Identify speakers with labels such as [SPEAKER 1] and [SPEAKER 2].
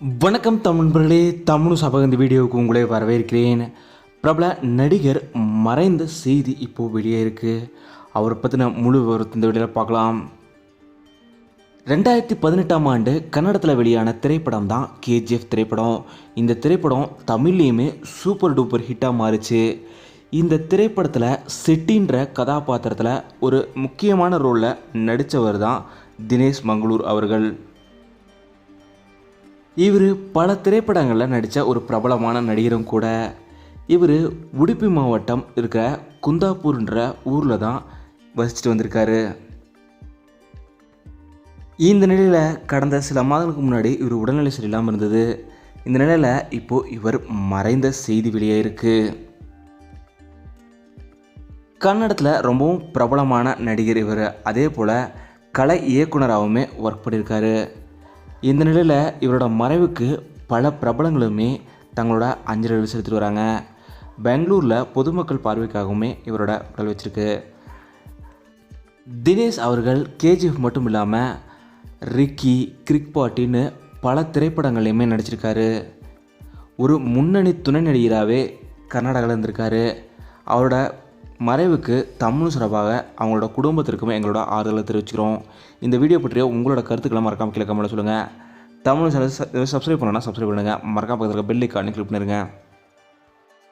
[SPEAKER 1] வணக்கம் தமிழ்பர்களே தமிழ் சபக இந்த வீடியோவுக்கு உங்களே வரவேற்கிறேன். பிரபல நடிகர் மறைந்த செய்தி இப்போது வெளியே இருக்குது அவரை பற்றின முழு விவரத்தை இந்த வீடியோவில் பார்க்கலாம். ரெண்டாயிரத்தி பதினெட்டாம் ஆண்டு கன்னடத்தில் வெளியான திரைப்படம் தான் கேஜிஎஃப் திரைப்படம். இந்த திரைப்படம் தமிழ்லேயுமே சூப்பர் டூப்பர் ஹிட்டாக மாறுச்சு. இந்த திரைப்படத்தில் செட்டின்ற கதாபாத்திரத்தில் ஒரு முக்கியமான ரோலில் நடித்தவர் தான் தினேஷ் மங்களூர் அவர்கள். இவர் பல திரைப்படங்களில் நடித்த ஒரு பிரபலமான நடிகரும் கூட. இவர் உடுப்பி மாவட்டம் இருக்கிற குந்தாப்பூர்ன்ற ஊரில் தான் வசிச்சுட்டு வந்திருக்காரு. இந்த நிலையில் கடந்த சில மாதங்களுக்கு முன்னாடி இவர் உடல்நிலை சரியில்லாமல் இருந்தது. இந்த நிலையில் இப்போது இவர் மறைந்த செய்தி வெளியே இருக்குது கன்னடத்தில் ரொம்பவும் பிரபலமான நடிகர் இவர். அதே போல் கலை இயக்குனராகவுமே ஒர்க் பண்ணியிருக்காரு. இந்த நிலையில் இவரோட மறைவுக்கு பல பிரபலங்களுமே தங்களோட அஞ்சலி செலுத்திட்டு வராங்க. பெங்களூரில் பொதுமக்கள் பார்வைக்காகவுமே இவரோட உடல் வச்சிருக்கு. தினேஷ் அவர்கள் கேஜிஎஃப் மட்டும் இல்லாமல் ரிக்கி கிரிக் பாட்டின்னு பல திரைப்படங்கள்லையுமே நடிச்சிருக்காரு. ஒரு முன்னணி துணை நடிகராகவே கர்நாடகாவில் இருந்திருக்காரு. அவரோட மறைவுக்கு தமிழ் சிறப்பாக அவங்களோட குடும்பத்திற்கும் எங்களோட ஆறுதலை தெரிவிச்சுக்கிறோம். இந்த வீடியோ பற்றிய உங்களோட கருத்துக்களை மறக்காமல் கீழே சொல்லுங்கள் தமிழ் சேனல் சப்ஸ்கிரைப் பண்ணணும்னா சப்ஸ்கிரைப் பண்ணுங்கள் மறக்காம பக்கத்தில் பெல் ஐக்கானே கிளிக் பண்ணிருங்க.